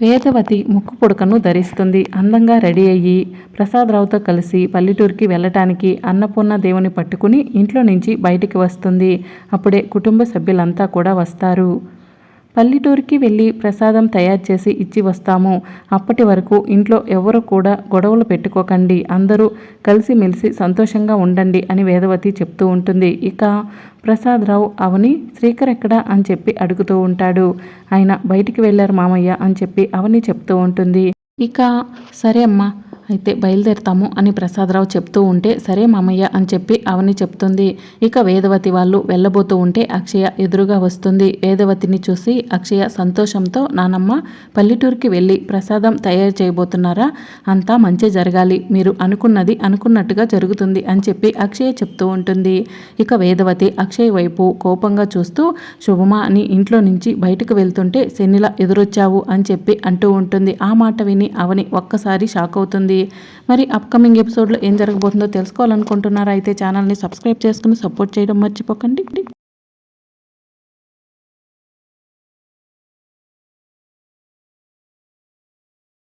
వేదవతి ముక్కు పుడకను ధరిస్తుంది. అందంగా రెడీ అయ్యి ప్రసాదరావుతో కలిసి పల్లెటూరికి వెళ్ళటానికి అన్నపూర్ణ దేవుని పట్టుకుని ఇంట్లో నుంచి బయటికి వస్తుంది. అప్పుడే కుటుంబ సభ్యులంతా కూడా వస్తారు. పల్లెటూరికి వెళ్ళి ప్రసాదం తయారు చేసి ఇచ్చి వస్తాము. అప్పటి వరకు ఇంట్లో ఎవరు కూడా గొడవలు పెట్టుకోకండి. అందరూ కలిసిమెలిసి సంతోషంగా ఉండండి అని వేదవతి చెప్తూ ఉంటుంది. ఇక ప్రసాదరావు అవని శ్రీకర్ ఎక్కడా అని చెప్పి అడుగుతూ ఉంటాడు. ఆయన బయటికి వెళ్ళారు మామయ్య అని చెప్పి అవని చెప్తూ ఉంటుంది. ఇక సరే అమ్మా అయితే బయలుదేరుతాము అని ప్రసాదరావు చెప్తూ ఉంటే సరే మామయ్య అని చెప్పి అవని చెప్తుంది. ఇక వేదవతి వాళ్ళు వెళ్ళబోతూ ఉంటే అక్షయ ఎదురుగా వస్తుంది. వేదవతిని చూసి అక్షయ సంతోషంతో నానమ్మ పల్లెటూరుకి వెళ్ళి ప్రసాదం తయారు చేయబోతున్నారా? అంతా మంచి జరగాలి. మీరు అనుకున్నది అనుకున్నట్టుగా జరుగుతుంది అని చెప్పి అక్షయ చెప్తూ ఉంటుంది. ఇక వేదవతి అక్షయ్ వైపు కోపంగా చూస్తూ శుభమా అని ఇంట్లో నుంచి బయటకు వెళ్తుంటే శనిలా ఎదురొచ్చావు అని చెప్పి అంటూ ఉంటుంది. ఆ మాట విని అవని ఒక్కసారి షాక్ అవుతుంది. మరి అప్కమింగ్ ఎపిసోడ్లో ఏం జరగబోతుందో తెలుసుకోవాలనుకుంటున్నారా? అయితే ఛానల్ని సబ్స్క్రైబ్ చేసుకుని సపోర్ట్ చేయడం మర్చిపోకండి.